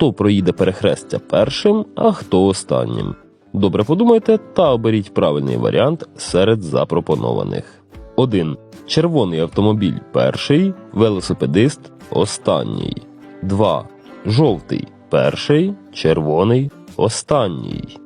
хто проїде перехрестя першим, а хто останнім. Добре подумайте та оберіть правильний варіант серед запропонованих. 1. Червоний автомобіль перший, велосипедист останній. 2. Жовтий перший, червоний останній.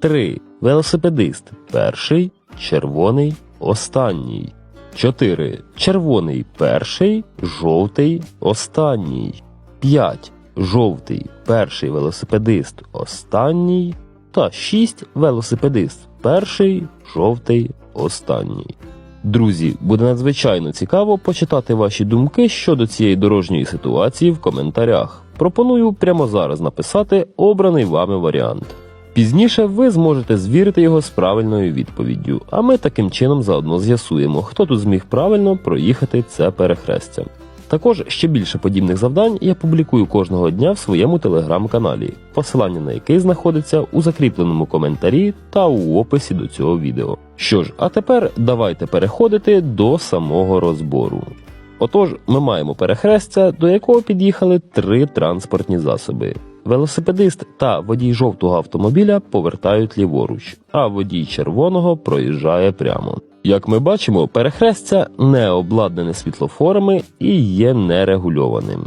3. Велосипедист перший, червоний останній. 4. Червоний перший, жовтий останній. 5. Жовтий перший велосипедист останній. Та 6. Велосипедист перший, жовтий останній. Друзі, буде надзвичайно цікаво почитати ваші думки щодо цієї дорожньої ситуації в коментарях. Пропоную прямо зараз написати обраний вами варіант. Пізніше ви зможете звірити його з правильною відповіддю, а ми таким чином заодно з'ясуємо, хто тут зміг правильно проїхати це перехрестя. Також ще більше подібних завдань я публікую кожного дня в своєму телеграм-каналі, посилання на який знаходиться у закріпленому коментарі та у описі до цього відео. Що ж, а тепер давайте переходити до самого розбору. Отож, ми маємо перехрестя, до якого під'їхали три транспортні засоби. Велосипедист та водій жовтого автомобіля повертають ліворуч, а водій червоного проїжджає прямо. Як ми бачимо, перехрестя не обладнане світлофорами і є нерегульованим.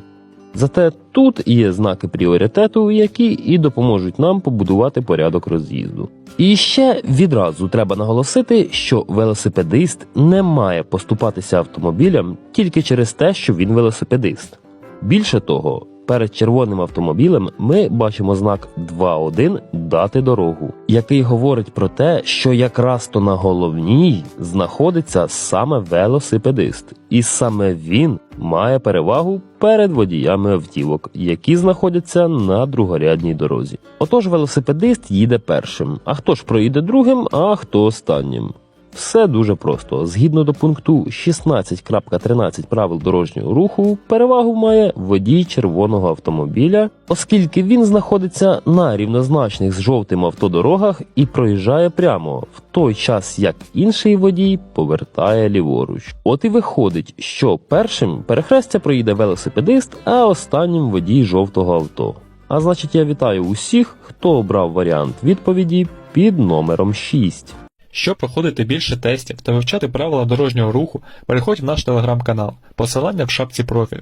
Зате тут є знаки пріоритету, які і допоможуть нам побудувати порядок роз'їзду. І ще відразу треба наголосити, що велосипедист не має поступатися автомобілям тільки через те, що він велосипедист. Більше того, перед червоним автомобілем ми бачимо знак 2.1 дати дорогу, який говорить про те, що якраз то на головній знаходиться саме велосипедист, і саме він має перевагу перед водіями автівок, які знаходяться на другорядній дорозі. Отож, велосипедист їде першим. А хто ж проїде другим, а хто останнім? Все дуже просто. Згідно до пункту 16.13 правил дорожнього руху, перевагу має водій червоного автомобіля, оскільки він знаходиться на рівнозначних з жовтим автодорогах і проїжджає прямо, в той час як інший водій повертає ліворуч. От і виходить, що першим перехрестя проїде велосипедист, а останнім водій жовтого авто. А значить, я вітаю усіх, хто обрав варіант відповіді під номером 6. Щоб проходити більше тестів та вивчати правила дорожнього руху, переходь в наш телеграм-канал. Посилання в шапці профілю.